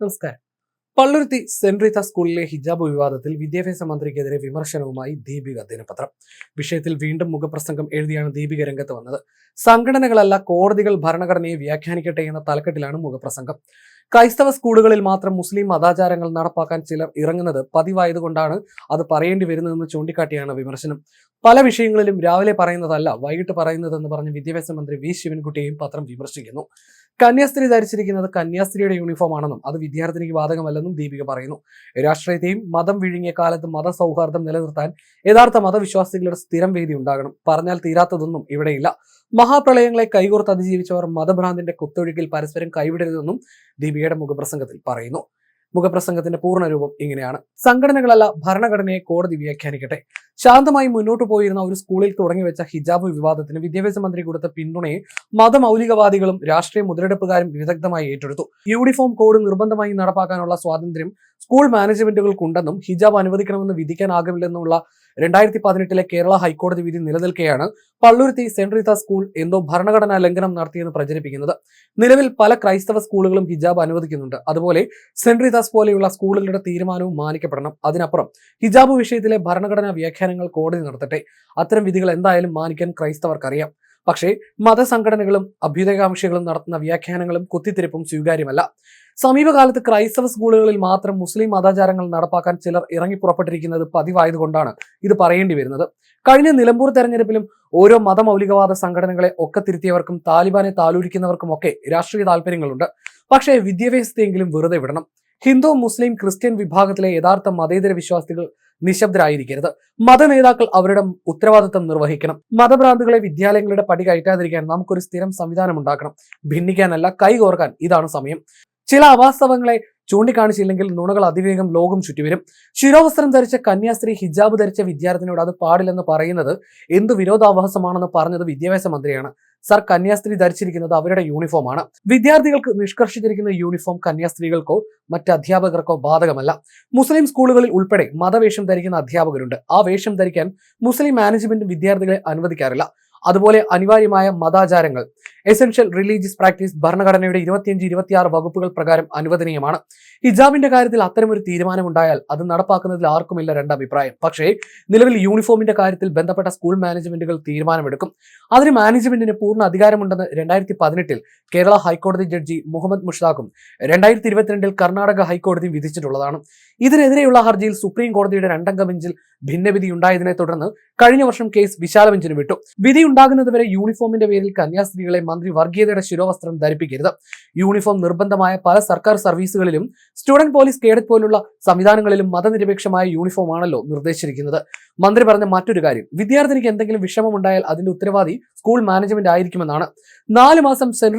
നമസ്കാരം. പള്ളുരുത്തി സെന്റ് റീത്ത സ്കൂളിലെ ഹിജാബ് വിവാദത്തിൽ വിദ്യാഭ്യാസ മന്ത്രിക്കെതിരെ വിമർശനവുമായി ദീപിക ദിനപത്രം. വിഷയത്തിൽ വീണ്ടും മുഖപ്രസംഗം എഴുതിയാണ് ദീപിക രംഗത്ത് വന്നത്. സംഘടനകളല്ല കോടതികൾ ഭരണഘടനയെ വ്യാഖ്യാനിക്കട്ടെ എന്ന തലക്കെട്ടിലാണ് മുഖപ്രസംഗം. ക്രൈസ്തവ സ്കൂളുകളിൽ മാത്രം മുസ്ലിം മതാചാരങ്ങൾ നടപ്പാക്കാൻ ചിലർ ഇറങ്ങുന്നത് പതിവായതുകൊണ്ടാണ് അത് പറയേണ്ടി വരുന്നതെന്ന് ചൂണ്ടിക്കാട്ടിയാണ് വിമർശനം. പല വിഷയങ്ങളിലും രാവിലെ പറയുന്നതല്ല വൈകിട്ട് പറയുന്നതെന്ന് പറഞ്ഞ് വിദ്യാഭ്യാസ മന്ത്രി വി. ശിവൻകുട്ടിയെയും പത്രം വിമർശിക്കുന്നു. കന്യാസ്ത്രീ ധരിച്ചിരിക്കുന്നത് കന്യാസ്ത്രീയുടെ യൂണിഫോം ആണെന്നും അത് വിദ്യാർത്ഥിനിക്ക് ബാധകമല്ലെന്നും ദീപിക പറയുന്നു. രാഷ്ട്രീയത്തെയും മതം വിഴുങ്ങിയ കാലത്ത് മതസൗഹാർദ്ദം നിലനിർത്താൻ യഥാർത്ഥ മതവിശ്വാസികളുടെ സ്ഥിരം വേദി ഉണ്ടാകണം. പറഞ്ഞാൽ തീരാത്തതൊന്നും ഇവിടെയില്ല. മഹാപ്രളയങ്ങളെ കൈകോർത്ത് അതിജീവിച്ചവർ മതഭ്രാന്തിന്റെ കുത്തൊഴുക്കിൽ പരസ്പരം കൈവിടരുതെന്നും ദീപികയുടെ മുഖപ്രസംഗത്തിൽ പറയുന്നു. മുഖപ്രസംഗത്തിന്റെ പൂർണരൂപം ഇങ്ങനെയാണ്. സംഘടനകളല്ല ഭരണഘടനയെ കോടതി വ്യാഖ്യാനിക്കട്ടെ. ശാന്തമായി മുന്നോട്ട് പോയിരുന്ന ഒരു സ്കൂളിൽ തുടങ്ങി വെച്ച ഹിജാബ് വിവാദത്തിന് വിദ്യാഭ്യാസ മന്ത്രി കൊടുത്ത പിന്തുണയെ മതമൗലികവാദികളും രാഷ്ട്രീയ മുതലെടുപ്പുകാരും വിദഗ്ധമായി ഏറ്റെടുത്തു. യൂണിഫോം കോഡ് നിർബന്ധമായി നടപ്പാക്കാനുള്ള സ്വാതന്ത്ര്യം സ്കൂൾ മാനേജ്മെന്റുകൾക്കുണ്ടെന്നും ഹിജാബ് അനുവദിക്കണമെന്ന് വിധിക്കാനാകില്ലെന്നുള്ള രണ്ടായിരത്തി പതിനെട്ടിലെ കേരള ഹൈക്കോടതി വിധി നിലനിൽക്കെയാണ് പള്ളുരുത്തി സെന്റ് റീത്ത സ്കൂൾ എന്തോ ഭരണഘടനാ ലംഘനം നടത്തിയെന്ന് പ്രചരിപ്പിക്കുന്നത്. നിലവിൽ പല ക്രൈസ്തവ സ്കൂളുകളും ഹിജാബ് അനുവദിക്കുന്നുണ്ട്. അതുപോലെ സെന്റ് റീതാസ് പോലെയുള്ള സ്കൂളുകളുടെ തീരുമാനവും മാനിക്കപ്പെടണം. അതിനപ്പുറം ഹിജാബ് വിഷയത്തിലെ ഭരണഘടനാ വ്യാഖ്യാനങ്ങൾ കോടതി നടത്തട്ടെ. അത്തരം വിധികൾ എന്തായാലും മാനിക്കാൻ ക്രൈസ്തവർക്കറിയാം. പക്ഷേ മതസംഘടനകളും അഭ്യുദയകാംക്ഷികളും നടത്തുന്ന വ്യാഖ്യാനങ്ങളും കുത്തിത്തിരിപ്പും സ്വീകാര്യമല്ല. സമീപകാലത്ത് ക്രൈസ്തവ സ്കൂളുകളിൽ മാത്രം മുസ്ലിം മതാചാരങ്ങൾ നടപ്പാക്കാൻ ചിലർ ഇറങ്ങി പുറപ്പെട്ടിരിക്കുന്നത് പതിവായതുകൊണ്ടാണ് ഇത് പറയേണ്ടി വരുന്നത്. കഴിഞ്ഞ നിലമ്പൂർ തെരഞ്ഞെടുപ്പിലും ഓരോ മതമൗലികവാദ സംഘടനകളെ ഒക്കെ തിരുത്തിയവർക്കും താലിബാനെ താലൂരിക്കുന്നവർക്കും ഒക്കെ രാഷ്ട്രീയ താല്പര്യങ്ങളുണ്ട്. പക്ഷേ വിദ്യാഭ്യാസത്തെയെങ്കിലും വെറുതെ വിടണം. ഹിന്ദു മുസ്ലിം ക്രിസ്ത്യൻ വിഭാഗത്തിലെ യഥാർത്ഥ മതേതര വിശ്വാസികൾ നിശബ്ദരായിരിക്കരുത്. മതനേതാക്കൾ അവരുടെ ഉത്തരവാദിത്തം നിർവഹിക്കണം. മതഭ്രാന്തുകളെ വിദ്യാലയങ്ങളുടെ പടി കയറ്റാതിരിക്കാൻ നമുക്കൊരു സ്ഥിരം സംവിധാനം ഉണ്ടാക്കണം. ഭിന്നിക്കാനല്ല കൈകോർക്കാൻ ഇതാണ് സമയം. ചില അവാസ്തവങ്ങളെ ചൂണ്ടിക്കാണിച്ചില്ലെങ്കിൽ നുണകൾ അതിവേഗം ലോകം ചുറ്റിവരും. ശിരോവസ്ത്രം ധരിച്ച കന്യാസ്ത്രീ ഹിജാബ് ധരിച്ച വിദ്യാർത്ഥിനിയോട് അത് പാടില്ലെന്ന് പറയുന്നത് എന്ത് വിരോധാഭാസമാണെന്ന് പറഞ്ഞത് വിദ്യാഭ്യാസ മന്ത്രിയാണ്. സർ കന്യാസ്ത്രീ ധരിച്ചിരിക്കുന്നത് അവരുടെ യൂണിഫോമാണ് വിദ്യാർത്ഥികൾക്ക് നിഷ്കർഷിച്ചിരിക്കുന്ന യൂണിഫോം കന്യാസ്ത്രീകൾക്കോ മറ്റ് അധ്യാപകർക്കോ ബാധകമല്ല. മുസ്ലിം സ്കൂളുകളിൽ ഉൾപ്പെടെ മതവേഷം ധരിക്കുന്ന അധ്യാപകരുണ്ട്. ആ വേഷം ധരിക്കാൻ മുസ്ലിം മാനേജ്മെന്റ് വിദ്യാർത്ഥികളെ അനുവദിക്കാറില്ല. അതുപോലെ അനിവാര്യമായ മതാചാരങ്ങൾ. എസെൻഷ്യൽ റിലീജിയസ് പ്രാക്ടീസ് ഭരണഘടനയുടെ ഇരുപത്തിയഞ്ച് ഇരുപത്തിയാറ് വകുപ്പുകൾ പ്രകാരം അനുവദനീയമാണ്. ഹിജാബിന്റെ കാര്യത്തിൽ അത്തരമൊരു തീരുമാനമുണ്ടായാൽ അത് നടപ്പാക്കുന്നതിൽ ആർക്കുമില്ല രണ്ടഭിപ്രായം. പക്ഷേ നിലവിൽ യൂണിഫോമിന്റെ കാര്യത്തിൽ ബന്ധപ്പെട്ട സ്കൂൾ മാനേജ്മെന്റുകൾ തീരുമാനമെടുക്കും. അതിന് മാനേജ്മെന്റിന് പൂർണ അധികാരമുണ്ടെന്ന് രണ്ടായിരത്തി പതിനെട്ടിൽ കേരള ഹൈക്കോടതി ജഡ്ജി മുഹമ്മദ് മുഷ്താഖും രണ്ടായിരത്തി ഇരുപത്തിരണ്ടിൽ കർണാടക ഹൈക്കോടതിയും വിധിച്ചിട്ടുള്ളതാണ്. ഇതിനെതിരെയുള്ള ഹർജിയിൽ സുപ്രീം കോടതിയുടെ രണ്ടംഗ ബെഞ്ചിൽ ഭിന്നവിധി ഉണ്ടായതിനെ തുടർന്ന് കഴിഞ്ഞ വർഷം കേസ് വിശാല ബെഞ്ചിന് വിട്ടു. വിധി ഉണ്ടാകുന്നതുവരെ യൂണിഫോമിന്റെ പേരിൽ കന്യാസ്ത്രീകളെ മന്ത്രി വർഗീയതയുടെ ശിരോവസ്ത്രം ധരിപ്പിക്കരുത്. യൂണിഫോം നിർബന്ധമായ പല സർക്കാർ സർവീസുകളിലും സ്റ്റുഡന്റ് പോലീസ് കേഡറ്റ് പോലുള്ള സംവിധാനങ്ങളിലും മതനിരപേക്ഷമായ യൂണിഫോം ആണല്ലോ നിർദ്ദേശിച്ചിരിക്കുന്നത്. മന്ത്രി പറഞ്ഞ മറ്റൊരു കാര്യം വിദ്യാർത്ഥിനിക്ക് എന്തെങ്കിലും വിഷമമുണ്ടായാൽ അതിന്റെ ഉത്തരവാദി സ്കൂൾ മാനേജ്മെന്റ് ആയിരിക്കുമെന്നാണ്. നാല് മാസം സെന്റ്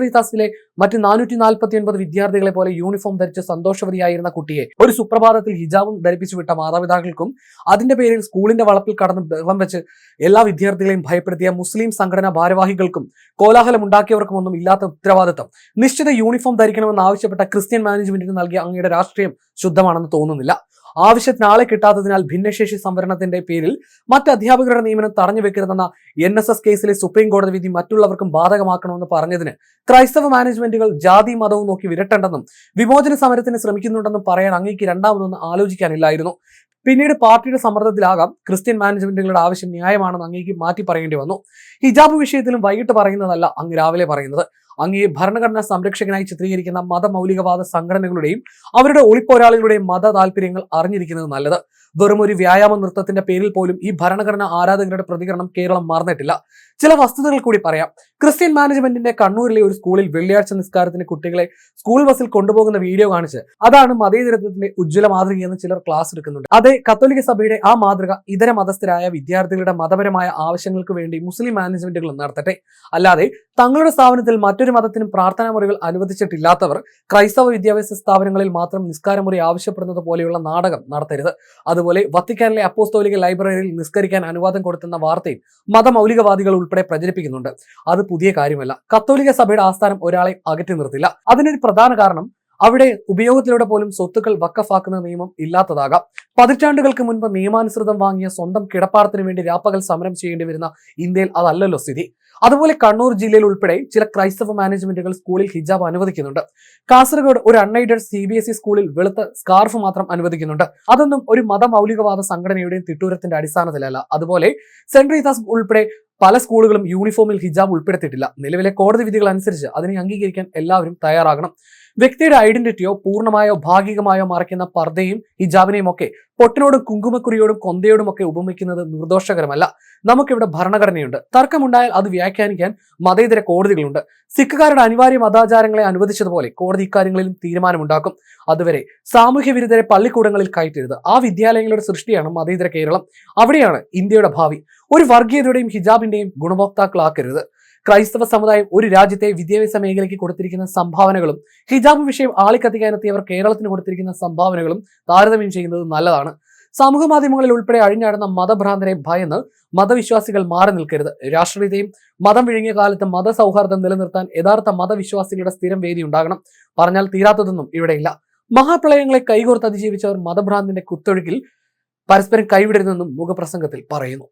മറ്റ് നാനൂറ്റി നാൽപ്പത്തി ഒൻപത് വിദ്യാർത്ഥികളെ പോലെ യൂണിഫോം ധരിച്ച് സന്തോഷവതിയായിരുന്ന കുട്ടിയെ ഒരു സുപ്രഭാതത്തിൽ ഹിജാബും ധരിപ്പിച്ചു വിട്ട മാതാപിതാക്കൾക്കും അതിന്റെ പേരിൽ സ്കൂളിന്റെ വളപ്പിൽ കടന്ന് ബഹളം വെച്ച് എല്ലാ വിദ്യാർത്ഥികളെയും ഭയപ്പെടുത്തിയ മുസ്ലിം സംഘടനാ ഭാരവാഹികൾക്കും കോലാഹലം ഉണ്ടാക്കിയവർക്കും ഒന്നും ഇല്ലാത്ത ഉത്തരവാദിത്തം. നിശ്ചിത യൂണിഫോം ധരിക്കണമെന്ന് ആവശ്യപ്പെട്ട ക്രിസ്ത്യൻ മാനേജ്മെന്റിന് നൽകിയ അങ്ങയുടെ രാഷ്ട്രീയം ശുദ്ധമാണെന്ന് തോന്നുന്നില്ല. ആവശ്യത്തിന് ആളെ കിട്ടാത്തതിനാൽ ഭിന്നശേഷി സംവരണത്തിന്റെ പേരിൽ മറ്റ് അധ്യാപകരുടെ നിയമനം തടഞ്ഞു വെക്കരുതെന്ന എൻ എസ് എസ് കേസിലെ സുപ്രീം കോടതി വിധി മറ്റുള്ളവർക്കും ബാധകമാക്കണമെന്ന് പറഞ്ഞതിന് ക്രൈസ്തവ മാനേജ്മെന്റുകൾ ജാതി മതവും നോക്കി വിരട്ടണ്ടെന്നും വിമോചന സമരത്തിന് ശ്രമിക്കുന്നുണ്ടെന്നും പറയാൻ അങ്ങേക്ക് രണ്ടാമതൊന്നും ആലോചിക്കാനില്ലായിരുന്നു. പിന്നീട് പാർട്ടിയുടെ സമ്മർദ്ദത്തിലാകാം ക്രിസ്ത്യൻ മാനേജ്മെന്റുകളുടെ ആവശ്യം ന്യായമാണെന്ന് അങ്ങേക്ക് മാറ്റി പറയേണ്ടി വന്നു. ഹിജാബ് വിഷയത്തിലും വൈകിട്ട് പറയുന്നതല്ല അങ്ങ് രാവിലെ പറയുന്നത്. അങ്ങേ ഭരണഘടനാ സംരക്ഷകനായി ചിത്രീകരിക്കുന്ന മതമൗലികവാദ സംഘടനകളുടെയും അവരുടെ ഒളിപ്പോരാളികളുടെയും മത താല്പര്യങ്ങൾ അറിഞ്ഞിരിക്കുന്നത് നല്ലത്. വെറും ഒരു വ്യായാമ നൃത്തത്തിന്റെ പേരിൽ പോലും ഈ ഭരണഘടനാ ആരാധകരുടെ പ്രതികരണം കേരളം മറന്നിട്ടില്ല. ചില വസ്തുതകൾ കൂടി പറയാം. ക്രിസ്ത്യൻ മാനേജ്മെന്റിന്റെ കണ്ണൂരിലെ ഒരു സ്കൂളിൽ വെള്ളിയാഴ്ച നിസ്കാരത്തിന് കുട്ടികളെ സ്കൂൾ ബസ്സിൽ കൊണ്ടുപോകുന്ന വീഡിയോ കാണിച്ച് അതാണ് മതേതരത്വത്തിന്റെ ഉജ്ജ്വല മാതൃകയെന്ന് ചിലർ ക്ലാസ് എടുക്കുന്നുണ്ട്. അതേ കത്തോലിക്ക സഭയുടെ ആ മാതൃക ഇതര മതസ്ഥരായ വിദ്യാർത്ഥികളുടെ മതപരമായ ആവശ്യങ്ങൾക്ക് വേണ്ടി മുസ്ലിം മാനേജ്മെന്റുകൾ നടത്തട്ടെ. അല്ലാതെ തങ്ങളുടെ സ്ഥാപനത്തിൽ മറ്റൊരു മതത്തിനും പ്രാർത്ഥനാ മുറികൾ അനുവദിച്ചിട്ടില്ലാത്തവർ ക്രൈസ്തവ വിദ്യാഭ്യാസ സ്ഥാപനങ്ങളിൽ മാത്രം നിസ്കാരമുറി ആവശ്യപ്പെടുന്നത് പോലെയുള്ള നാടകം നടത്തരുത്. അതുപോലെ വത്തിക്കാനിലെ അപ്പോസ്തോലിക ലൈബ്രറിയിൽ നിസ്കരിക്കാൻ അനുവാദം കൊടുത്തെന്ന വാർത്തയും മതമൗലികവാദികൾ ഉൾപ്പെടെ പ്രചരിപ്പിക്കുന്നുണ്ട്. അത് പുതിയ കാര്യമല്ല. കത്തോലിക സഭയുടെ ആസ്ഥാനം ഒരാളെ അകറ്റി നിർത്തില്ല. അതിനൊരു പ്രധാന കാരണം അവിടെ ഉപയോഗത്തിലൂടെ പോലും സ്വത്തുക്കൾ വക്കഫാക്കുന്ന നിയമം ഇല്ലാത്തതാകാം. പതിറ്റാണ്ടുകൾക്ക് മുൻപ് നിയമാനുസൃതം വാങ്ങിയ സ്വന്തം കിടപ്പാടത്തിന് വേണ്ടി രാപ്പകൽ സമരം ചെയ്യേണ്ടി വരുന്ന ഇന്ത്യയിൽ അതല്ലല്ലോ സ്ഥിതി. അതുപോലെ കണ്ണൂർ ജില്ലയിൽ ഉൾപ്പെടെ ചില ക്രൈസ്തവ മാനേജ്മെന്റുകൾ സ്കൂളിൽ ഹിജാബ് അനുവദിക്കുന്നുണ്ട്. കാസർഗോഡ് ഒരു unaided C B S E സ്കൂളിൽ വെളുത്ത സ്കാർഫ് മാത്രം അനുവദിക്കുന്നുണ്ട്. അതൊന്നും ഒരു മതമൗലികവാദ സംഘടനയുടെയും തിട്ടൂരത്തിന്റെ അടിസ്ഥാനത്തിലല്ല. അതുപോലെ സെന്റ് റീതാസ് ഉൾപ്പെടെ പല സ്കൂളുകളും യൂണിഫോമിൽ ഹിജാബ് ഉൾപ്പെടുത്തിയിട്ടില്ല. നിലവിലെ കോടതി വിധികൾ അനുസരിച്ച് അതിനെ അംഗീകരിക്കാൻ എല്ലാവരും തയ്യാറാകണം. വ്യക്തിയുടെ ഐഡന്റിറ്റിയോ പൂർണമായോ ഭാഗികമായോ മറയ്ക്കുന്ന പർദ്ദയും ഹിജാബിനെയും ഒക്കെ പൊട്ടിനോടും കുങ്കുമക്കുറിയോടും കൊന്തയോടും ഒക്കെ ഉപമിക്കുന്നത് നിർദോഷകരമല്ല. നമുക്കിവിടെ ഭരണഘടനയുണ്ട്. തർക്കമുണ്ടായാൽ അത് വ്യാഖ്യാനിക്കാൻ മതേതര കോടതികളുണ്ട്. സിഖുകാരുടെ അനിവാര്യ മതാചാരങ്ങളെ അനുവദിച്ചതുപോലെ കോടതി ഇക്കാര്യങ്ങളിലും തീരുമാനമുണ്ടാക്കും. അതുവരെ സാമൂഹ്യ വിരുദ്ധരെ പള്ളിക്കൂടങ്ങളിൽ കയറ്റരുത്. ആ വിദ്യാലയങ്ങളുടെ സൃഷ്ടിയാണ് മതേതര കേരളം. അവിടെയാണ് ഇന്ത്യയുടെ ഭാവി. ഒരു വർഗീയതയുടെയും ഹിജാബിന്റെയും ഗുണഭോക്താക്കളാക്കരുത്. ക്രൈസ്തവ സമുദായം ഒരു രാജ്യത്തെ വിദ്യാഭ്യാസ മേഖലയ്ക്ക് കൊടുത്തിരിക്കുന്ന സംഭാവനകളും ഹിജാബ് വിഷയം ആളിക്കത്തിക്കാനെത്തിയവർ കേരളത്തിന് കൊടുത്തിരിക്കുന്ന സംഭാവനകളും താരതമ്യം ചെയ്യുന്നത് നല്ലതാണ്. സമൂഹ മാധ്യമങ്ങളിൽ ഉൾപ്പെടെ അഴിഞ്ഞാടുന്ന മതഭ്രാന്തരെ ഭയന്ന് മതവിശ്വാസികൾ മാറി നിൽക്കരുത്. രാഷ്ട്രീയതയും മതം വിഴുങ്ങിയ കാലത്ത് മതസൗഹാർദ്ദം നിലനിർത്താൻ യഥാർത്ഥ മതവിശ്വാസികളുടെ സ്ഥിരം വേദി ഉണ്ടാകണം. പറഞ്ഞാൽ തീരാത്തതൊന്നും ഇവിടെയില്ല. മഹാപ്രളയങ്ങളെ കൈകോർത്ത് അതിജീവിച്ചവർ മതഭ്രാന്തിന്റെ കുത്തൊഴുക്കിൽ പരസ്പരം കൈവിടരുതെന്നും മുഖപ്രസംഗത്തിൽ പറയുന്നു.